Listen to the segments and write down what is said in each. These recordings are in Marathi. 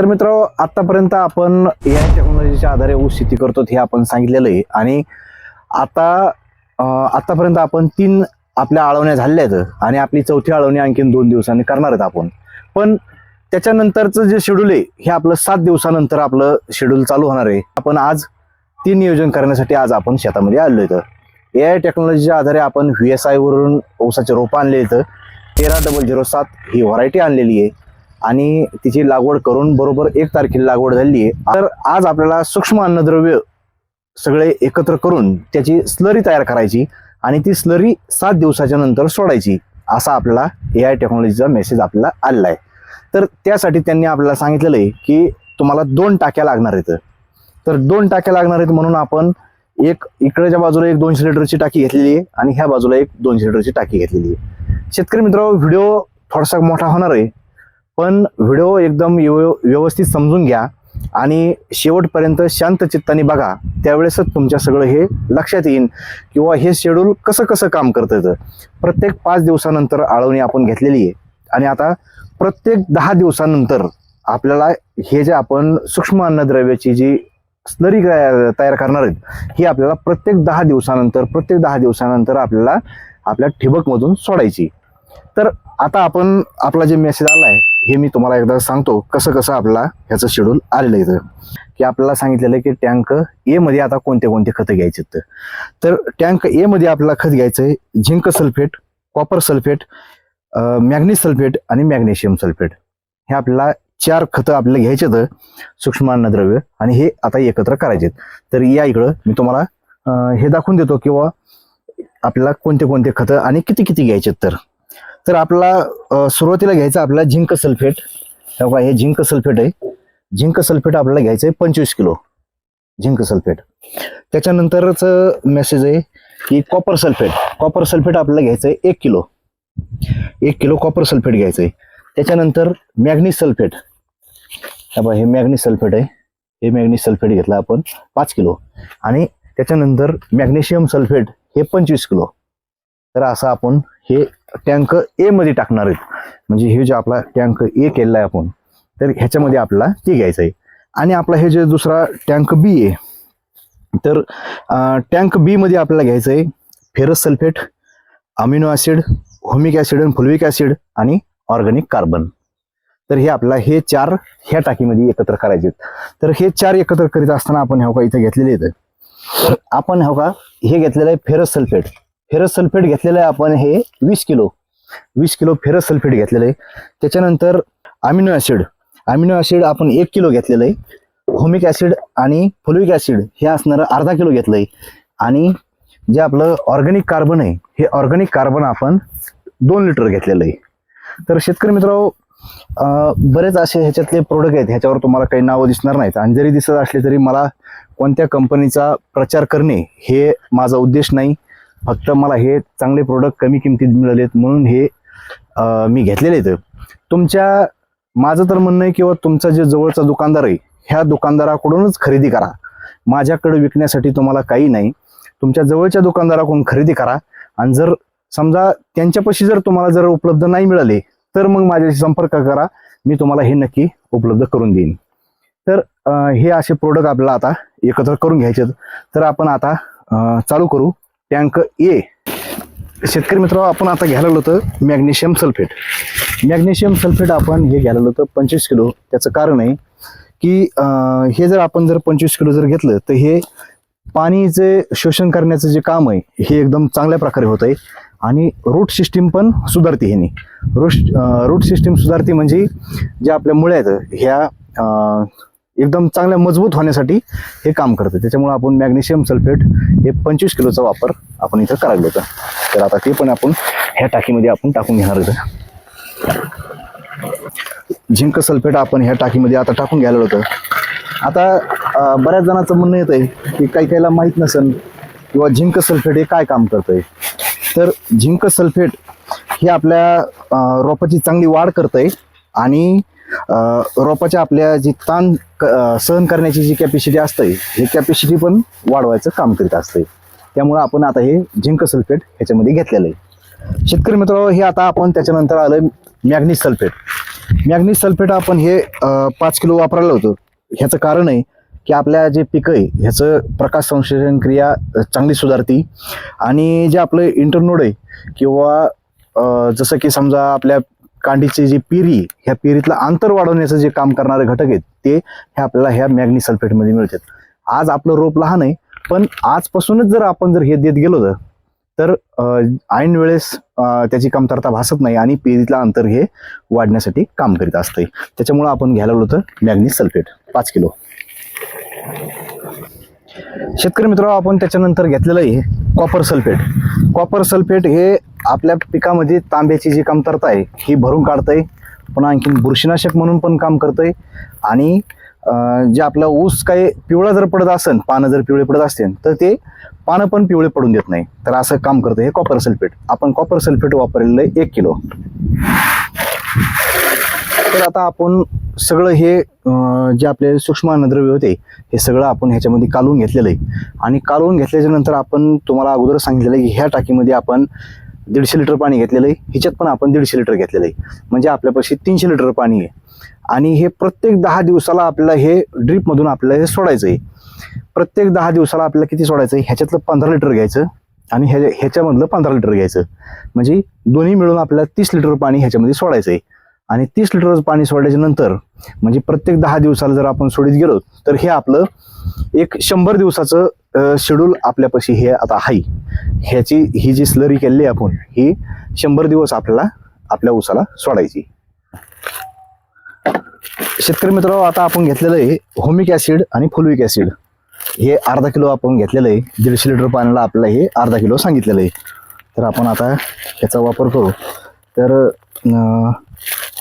तर मित्र आतापर्यंत आपण ए आय टेक्नॉलॉजीच्या आधारे ऊस शेती करतो हे आपण सांगितलेलं आहे. आणि आता आतापर्यंत आपण तीन आपल्या आळवण्या झाल्या आहेत आणि आपली चौथी आळवणी आणखीन दोन दिवसांनी करणार आहेत आपण. पण त्याच्यानंतरचं जे शेड्यूल आहे हे आपलं सात दिवसानंतर आपलं शेड्यूल चालू होणार आहे. आपण आज तीन नियोजन करण्यासाठी आज आपण शेतामध्ये आलो इथं ए आय टेक्नॉलॉजीच्या आधारे आपण व्ही एस आयवरून ऊसाचे रोपं आणले इथं तेरा डबल झिरो सात ही व्हरायटी आणलेली आहे. आणि तिची लागवड करून बरोबर एक तारखेला लागवड झाली आहे तर आज आपल्याला सूक्ष्म अन्नद्रव्य सगळे एकत्र करून त्याची स्लरी तयार करायची आणि ती स्लरी सात दिवसाच्या नंतर सोडायची असा आपल्याला ए आय टेक्नॉलॉजीचा मेसेज आपल्याला आलेला आहे तर त्यासाठी त्यांनी आपल्याला सांगितलेलं आहे की तुम्हाला दोन टाक्या लागणार आहेत. तर दोन टाक्या लागणार आहेत म्हणून आपण एक इकडच्या बाजूला एक दोनशे लिटरची टाकी घेतलेली आहे आणि ह्या बाजूला एक दोनशे लिटरची टाकी घेतलेली आहे. शेतकरी मित्र व्हिडिओ थोडासा मोठा होणार आहे. पण व्हिडिओ एकदम व्यव- व्यवस्थित समजून घ्या आणि शेवटपर्यंत शांत चित्ताने बघा. त्यावेळेसच तुमच्या सगळं हे लक्षात येईल किंवा हे शेड्यूल कसं कसं काम करतं येतं प्रत्येक पाच दिवसानंतर आळवणी आपण घेतलेली आहे. आणि आता प्रत्येक दहा दिवसानंतर आपल्याला हे जे आपण सूक्ष्म अन्नद्रव्याची जी स्लरी तयार करणार आहेत ही आपल्याला प्रत्येक दहा दिवसानंतर प्रत्येक दहा दिवसानंतर आपल्याला आपल्या ठिबकमधून सोडायची. तर आता आपण आपला जे मेसेज आला आहे हे मी तुम्हाला एकदा सांगतो कसं कसं आपला ह्याचं शेड्यूल आलेलं आहे की आपल्याला सांगितलेलं आहे की टँक ए मध्ये आता कोणते कोणते खतं घ्यायचे आहेत. तर टँक ए मध्ये आपल्याला खत घ्यायचं आहे zinc sulphate copper sulphate magnesium sulphate आणि मॅग्नेशियम सल्फेट हे आपल्याला चार खतं आपल्याला घ्यायचे आहेत सूक्ष्म अन्नद्रव्य आणि हे आता एकत्र करायचे आहेत. तर या इकडं मी तुम्हाला हे दाखवून देतो किंवा आपल्याला कोणते कोणते खतं आणि किती किती घ्यायचे आहेत तर तर आपला सुरुवातीला घ्यायचं आपल्याला झिंक सल्फेट. हे हे झिंक सल्फेट आहे. झिंक सल्फेट आपल्याला घ्यायचं आहे पंचवीस किलो. Zinc sulphate. त्याच्यानंतरच मेसेज आहे की कॉपर सल्फेट कॉपर सल्फेट आपल्याला घ्यायचं आहे एक किलो. एक किलो कॉपर सल्फेट घ्यायचं आहे. त्याच्यानंतर मॅग्नीज सल्फेट हे बघा हे मॅग्नीस सल्फेट आहे. हे मॅग्नीज सल्फेट घेतलं आपण पाच किलो. आणि त्याच्यानंतर मॅग्नेशियम सल्फेट हे पंचवीस किलो. तर असं आपण हे टँक ए मध्ये टाकणार आहेत. म्हणजे हे जे आपला टँक ए केलेला आहे आपण तर ह्याच्यामध्ये आपल्याला ते घ्यायचं आहे. आणि आपला हे जे दुसरा टँक बी आहे तर टँक बी मध्ये आपल्याला घ्यायचं आहे ferrous sulphate amino acid humic acid आणि फुलविक ॲसिड आणि ऑर्गॅनिक कार्बन. तर हे आपला हे चार ह्या टाकीमध्ये एकत्र करायचे आहेत. तर हे चार एकत्र करीत असताना आपण हो का इथे घेतलेले आहेत. तर आपण हो का हे घेतलेलं आहे फेरस सल्फेट. फेरस सल्फेट घेतलेलं आहे आपण हे वीस किलो. वीस किलो फेरस सल्फेट घेतलेलं आहे. त्याच्यानंतर अमिनो ॲसिड. अमिनो ॲसिड आपण एक किलो घेतलेलं आहे. होमिक ॲसिड आणि फुलविक ॲसिड हे असणारं अर्धा किलो घेतलं आहे आणि जे आपलं ऑर्गॅनिक कार्बन आहे हे ऑर्गॅनिक कार्बन आपण दोन लिटर घेतलेलं आहे. तर शेतकरी मित्र बरेच असे ह्याच्यातले प्रोडक्ट आहेत ह्याच्यावर तुम्हाला काही नावं दिसणार नाहीत. आणि जरी दिसत असले तरी मला कोणत्या कंपनीचा प्रचार करणे हे माझा उद्देश नाही. फक्त मला हे चांगले प्रोडक्ट कमी किमतीत मिळालेत म्हणून हे मी घेतलेले आहेत. तुमच्या माझं तर म्हणणं आहे किंवा तुमचा जे जवळचा दुकानदार आहे ह्या दुकानदाराकडूनच खरेदी करा. माझ्याकडे विकण्यासाठी तुम्हाला काही नाही. तुमच्या जवळच्या दुकानदाराकडून खरेदी करा. आणि जर समजा त्यांच्यापाशी जर तुम्हाला जर उपलब्ध नाही मिळाले तर मग माझ्याशी संपर्क करा. मी तुम्हाला हे नक्की उपलब्ध करून देईन. तर हे असे प्रोडक्ट आपल्याला आता एकत्र करून घ्यायचे आहेत. तर आपण आता चालू करू. Tank A. शेतकरी मित्र आपण आता घ्यायला होतं मॅग्नेशियम सल्फेट. मॅग्नेशियम सल्फेट आपण हे घ्यायला होतं पंचवीस किलो. त्याचं कारण आहे की हे जर आपण जर पंचवीस किलो जर घेतलं तर हे पाणीचे शोषण करण्याचं जे काम आहे हे एकदम चांगल्या प्रकारे होत आहे. आणि रूट सिस्टीम पण सुधारते ह्याने. रूट रूट सिस्टीम सुधारते म्हणजे ज्या आपल्या मुळ्या आहेत ह्या एकदम चांगल्या मजबूत होण्यासाठी हे काम करतं. त्याच्यामुळे आपण मॅग्नेशियम सल्फेट हे पंचवीस किलोचा वापर आपण इथं करायला होतं तर आता ते पण आपण ह्या टाकीमध्ये आपण टाकून घेणार होतं झिंक सल्फेट आपण ह्या टाकीमध्ये आता टाकून घ्यायला होतं आता बऱ्याच जणांचं म्हणणं येत आहे की काही काहीला माहीत नसेल किंवा झिंक सल्फेट हे काय काम करतंय. तर झिंक सल्फेट हे आपल्या रोपाची चांगली वाढ करतंय आणि रोपाच्या आपल्या जी ताण क- सहन करण्याची जी कॅपॅसिटी असते हे कॅपॅसिटी पण वाढवायचं काम करीत असते. त्यामुळं आपण आता हे झिंक सल्फेट ह्याच्यामध्ये घेतलेलं आहे. शेतकरी मित्र हे आता आपण त्याच्यानंतर आलं मॅग्नीज सल्फेट. मॅग्नीज सल्फेट आपण हे पाच किलो वापरायला होतं. ह्याचं कारण आहे की आपल्या जे पिकं आहे ह्याचं प्रकाश संश्लेषण क्रिया चांगली सुधारती. आणि जे आपलं इंटरनोड आहे किंवा जसं की समजा आपल्या कांडीची जी पिरी ह्या पिरीतलं अंतर वाढवण्याचं जे काम करणारे घटक आहेत ते हे आपल्याला ह्या मॅग्नी सल्फेटमध्ये मिळतात. आज आपलं रोप लहान आहे पण आजपासूनच जर आपण जर हे देत गेलो तर तर ऐन वेळेस त्याची कमतरता भासत नाही आणि पेरीतलं अंतर हे वाढण्यासाठी काम करीत असते त्याच्यामुळं आपण घ्यायला होतं मॅग्नी सल्फेट पाच किलो. शेतकरी मित्र आपण त्याच्यानंतर घेतलेलं आहे. कॉपर सल्फेट कॉपर सल्फेट हे आपल्या पिकामध्ये तांब्याची जी कमतरता आहे ही भरून काढतं आहे पुन्हा आणखीन बुरशीनाशक म्हणून पण काम करतं आहे आणि जे आपला ऊस काही पिवळा जर पडत असेल पानं जर पिवळे पडत असतील तर ते पानं पण पिवळे पडून देत नाही. तर असं काम करतं हे कॉपर सल्फेट आपण कॉपर सल्फेट वापरलेलं आहे एक किलो. तर आता आपण सगळं हे जे आपले सूक्ष्म अन्नद्रव्य होते हे सगळं आपण ह्याच्यामध्ये कालवून घेतलेलं आहे. आणि कालवून घेतल्याच्या नंतर आपण तुम्हाला अगोदर सांगितलेलं आहे की ह्या टाकीमध्ये आपण दीडशे लिटर पाणी घेतलेलं आहे. ह्याच्यात पण आपण दीडशे लिटर घेतलेलं आहे. म्हणजे आपल्यापाशी तीनशे लिटर पाणी आहे. आणि हे प्रत्येक दहा दिवसाला आपल्याला हे ड्रीपमधून आपल्याला हे सोडायचं आहे. प्रत्येक दहा दिवसाला आपल्याला किती सोडायचं आहे? ह्याच्यातलं पंधरा लिटर घ्यायचं आणि ह्या ह्याच्यामधलं पंधरा लिटर घ्यायचं. म्हणजे दोन्ही मिळून आपल्याला तीस लिटर पाणी ह्याच्यामध्ये सोडायचं आहे. आणि तीस लिटर पाणी सोडल्याच्या नंतर म्हणजे प्रत्येक दहा दिवसाला जर आपण सोडित गेलो तर हे आपलं एक शंभर दिवसाचं शेड्यूल आपल्यापाशी हे आता आहे. ह्याची ही जी स्लरी केलेली आहे आपण ही शंभर दिवस आपल्याला आपल्या ऊसाला सोडायची. शेतकरी मित्र आता आपण घेतलेलं आहे होमिक ऍसिड आणि फुलविक ऍसिड हे अर्धा किलो आपण घेतलेलं आहे. दीडशे लिटर पाण्याला आपल्याला हे अर्धा किलो सांगितलेलं आहे. तर आपण आता याचा वापर करू. तर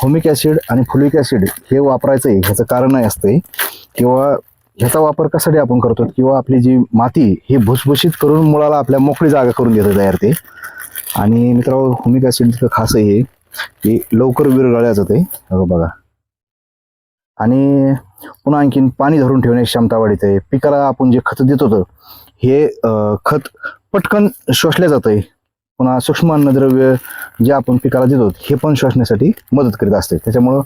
होमिक ॲसिड आणि फुलिक ॲसिड हे वापरायचं आहे ह्याचं कारण आहे असतंय. किंवा ह्याचा वापर कसाठी आपण करतो किंवा आपली जी माती ही भुसभुशीत करून मुळाला आपल्या मोकळी जागा करून देतं तयार ते. आणि मित्रांनो होमिक ॲसिड खास आहे की लवकर विरगळल्या जाते बघा. आणि पुन्हा आणखीन पाणी धरून ठेवण्याची क्षमता वाढते पिकाला आपण जे खत देत होतं हे खत पटकन शोषलं जातं पुन्हा सूक्ष्म अन्नद्रव्य जे आपण पिकाला देतो हे पण श्वसण्यासाठी मदत करीत असते. त्याच्यामुळं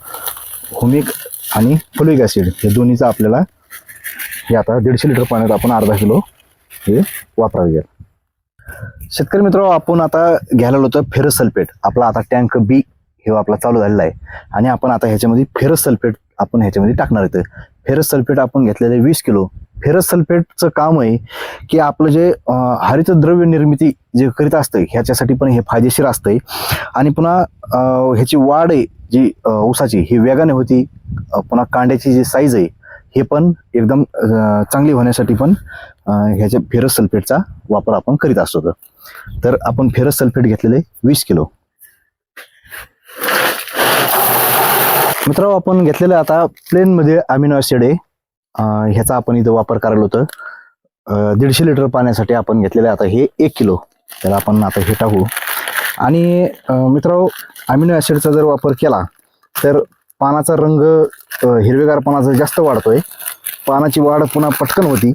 होमिक आणि फुलिक ॲसिड हे दोन्हीचं आपल्याला हे आता दीडशे लिटर पाण्यात आपण अर्धा किलो हे वापरावे लागेल शेतकरी मित्र आपण आता घ्यायला होतं फेरस सल्फेट आपला आता टँक बी हे आपला चालू झालेला आहे. आणि आपण आता ह्याच्यामध्ये फेरस सल्फेट आपण ह्याच्यामध्ये टाकणार आहे फेरस सल्फेट आपण घेतलेले वीस किलो. फेरस सल्फेटचं काम आहे की आपलं जे हरित द्रव्य निर्मिती जे करीत असतं ह्याच्यासाठी पण हे फायदेशीर असतंय. आणि पुन्हा ह्याची वाढ आहे जी ऊसाची ही वेगाने होती. पुन्हा कांड्याची जी साईज आहे हे पण एकदम चांगली होण्यासाठी पण ह्याच्या फेरस सल्फेटचा वापर आपण करीत असतो. तर आपण फेरस सल्फेट घेतलेले वीस किलो. मित्रांनो आपण घेतलेलं आता प्लेनमध्ये अमिनो ॲसिड आहे. ह्याचा आपण इथं वापर करायला होतं. दीडशे लिटर पाण्यासाठी आपण घेतलेलं आहे आता हे एक किलो. त्याला आपण आता हे टाकू. आणि मित्रांनो अमिनो ॲसिडचा जर वापर केला तर पानाचा रंग हिरवेगारपणाचा हिरवेगार पानाचा जास्त वाढतोय पानाची वाढ पुन्हा पटकन होती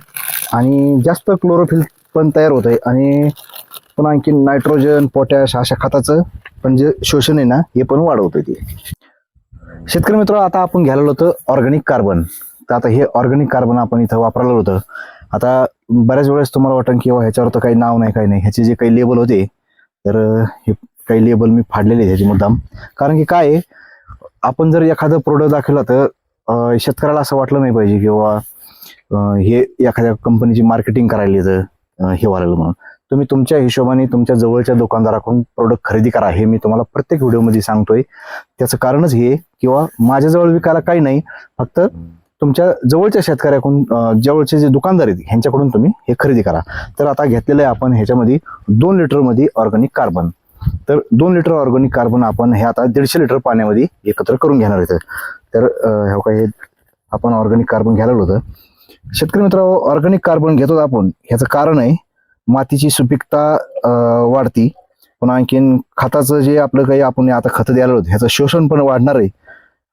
आणि जास्त क्लोरोफिल पण तयार होत आहे आणि पुन्हा आणखी नायट्रोजन पोटॅश अशा खताचं पण जे शोषण आहे ना हे पण वाढवतं ते. शेतकरी मित्र आता आपण घ्यायला होतं ऑर्गॅनिक कार्बन तर आता हे ऑर्गॅनिक कार्बन आपण इथं वापरलं होतं. आता बऱ्याच वेळेस तुम्हाला वाटतं की ह्याच्यावर तर काही नाव नाही काही नाही. ह्याचे जे काही लेबल होते तर हे काही लेबल मी फाडलेले ह्याचे मुद्दाम. कारण की काय आहे, आपण जर एखादं प्रोडक्ट दाखवलं तर शेतकऱ्याला असं वाटलं नाही पाहिजे किंवा हे एखाद्या कंपनीची मार्केटिंग करायला येतं हे वाढलं म्हणून. तुम्ही तुमच्या हिशोबाने तुमच्या जवळच्या दुकानदाराकडून प्रोडक्ट खरेदी करा हे मी तुम्हाला प्रत्येक व्हिडिओमध्ये सांगतोय. त्याचं कारणच हे किंवा माझ्याजवळ विकायला काही नाही फक्त तुमच्या जवळच्या शेतकऱ्याकडून जवळचे जे दुकानदार आहेत ह्यांच्याकडून तुम्ही हे खरेदी करा. तर आता घेतलेलं आहे आपण ह्याच्यामध्ये दोन लिटरमध्ये ऑर्गॅनिक कार्बन. तर दोन लिटर ऑर्गॅनिक कार्बन आपण हे आता दीडशे लिटर पाण्यामध्ये एकत्र करून घेणार आहे तर अं, ह्या काय हे आपण ऑर्गॅनिक कार्बन घ्यायला होतं. शेतकरी मित्र ऑर्गॅनिक कार्बन घेतो आपण. ह्याचं कारण आहे मातीची सुपीकता वाढती. पुन्हा आणखीन खताचं जे आपलं काही आपण आता खतं द्यायला होतं ह्याचं शोषण पण वाढणार आहे.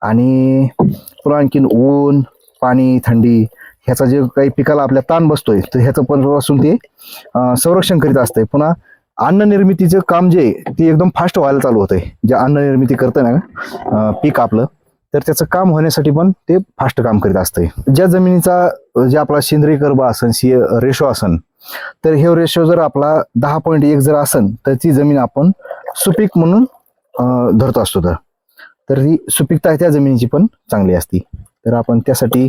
आणि पुन्हा आणखीन ऊन पाणी थंडी ह्याचा जे काही पिकाला आपल्या ताण बसतोय तर ह्याचं पण पासून ते संरक्षण करीत असतंय. पुन्हा अन्न निर्मितीचं काम जे ते एकदम फास्ट व्हायला चालू होतंय. जे अन्न निर्मिती करतं ना पीक आपलं तर त्याचं काम होण्यासाठी पण ते फास्ट काम करीत असतंय. ज्या जमिनीचा जे आपला सेंद्रिय कर्ब असन सी रेशो असन तर हे रेशो जर आपला दहा पॉईंट एक जर असन तर ती जमीन आपण सुपीक म्हणून धरत असतो. तर तर ही सुपीकता आहे त्या जमिनीची पण चांगली असती. तर आपण त्यासाठी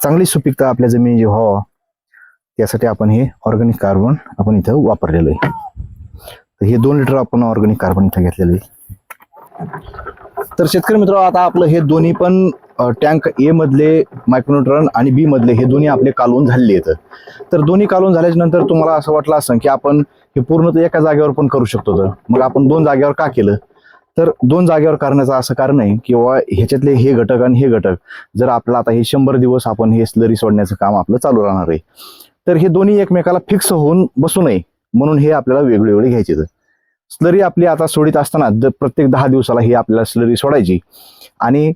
चांगली सुपीकता आपल्या जमिनीची व्हावं त्यासाठी आपण हे ऑर्गॅनिक कार्बन आपण इथं वापरलेलं आहे. तर हे दोन लिटर आपण ऑर्गॅनिक कार्बन इथं घेतलेलं आहे. तर शेतकरी मित्र आता आपलं हे दोन्ही पण टँक ए मधले मायक्रोन्यूट्रन आणि बी मधले हे दोन्ही आपले कालवून झालेले आहेत. तर दोन्ही कालवून झाल्याच्यानंतर तुम्हाला असं वाटलं असं की आपण हे पूर्ण तर एका जागेवर पण करू शकतो तर. मग आपण दोन जागेवर का केलं? तर दोन जागेवर करण्याचं असं कारण आहे किंवा ह्याच्यातले हे घटक आणि हे घटक जर आपलं आता हे शंभर दिवस आपण हे स्लरी सोडण्याचं काम आपलं चालू राहणार आहे तर हे दोन्ही एकमेकाला फिक्स होऊन बसू नये म्हणून हे आपल्याला वेगळे वेगळे घ्यायचे स्लरी आपली आता सोडित असताना द- प्रत्येक दहा दिवसाला ही आपल्याला स्लरी सोडायची आणि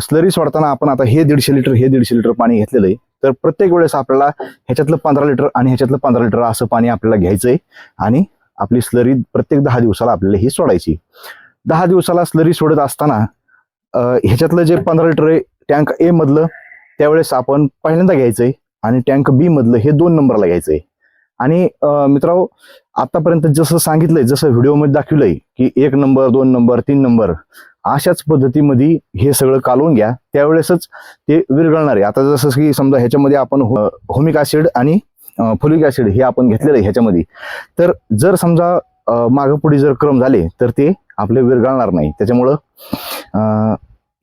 स्लरी सोडताना आपण आता हे दीडशे लिटर हे दीडशे लिटर पाणी घेतलेलं आहे तर प्रत्येक वेळेस आपल्याला ह्याच्यातलं पंधरा लिटर आणि ह्याच्यातलं पंधरा लिटर असं पाणी आपल्याला घ्यायचं आहे आणि आपली स्लरी प्रत्येक दहा दिवसाला आपल्याला ही सोडायची दहा दिवसाला स्लरी सोडत असताना ह्याच्यातलं जे पंधरा लिटर आहे टँक ए मधलं त्यावेळेस आपण पहिल्यांदा घ्यायचंय आणि टँक बी मधलं हे दोन नंबरला घ्यायचंय. आणि मित्रांनो आतापर्यंत जसं सांगितलंय जसं व्हिडिओमध्ये दाखवलंय की एक नंबर दोन नंबर तीन नंबर अशाच पद्धतीमध्ये हे सगळं कालवून घ्या. त्यावेळेसच ते विरघळणार आहे. आता जसं की समजा ह्याच्यामध्ये आपण हो, होमिक ऍसिड आणि फुलिक ऍसिड हे आपण घेतलेलं आहे ह्याच्यामध्ये. तर जर समजा मागं पुढे जर क्रम झाले तर ते आपले विरघळणार नाही. त्याच्यामुळं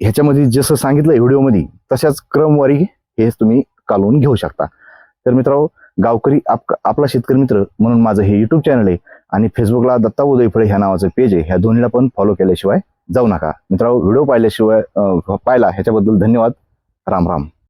ह्याच्यामध्ये जसं सांगितलं व्हिडिओमध्ये तशाच क्रमवारी हे तुम्ही कालवून घेऊ शकता. तर मित्रांनो गावकरी आप आपला शेतकरी मित्र म्हणून माझं हे यूट्यूब चॅनल आहे आणि फेसबुकला दत्ता उदय फळे ह्या नावाचं पेज आहे. ह्या दोन्हीला पण फॉलो केल्याशिवाय जाऊ नका. मित्रांनो व्हिडिओ पाहिल्याशिवाय पाहिला ह्याच्याबद्दल धन्यवाद. राम राम.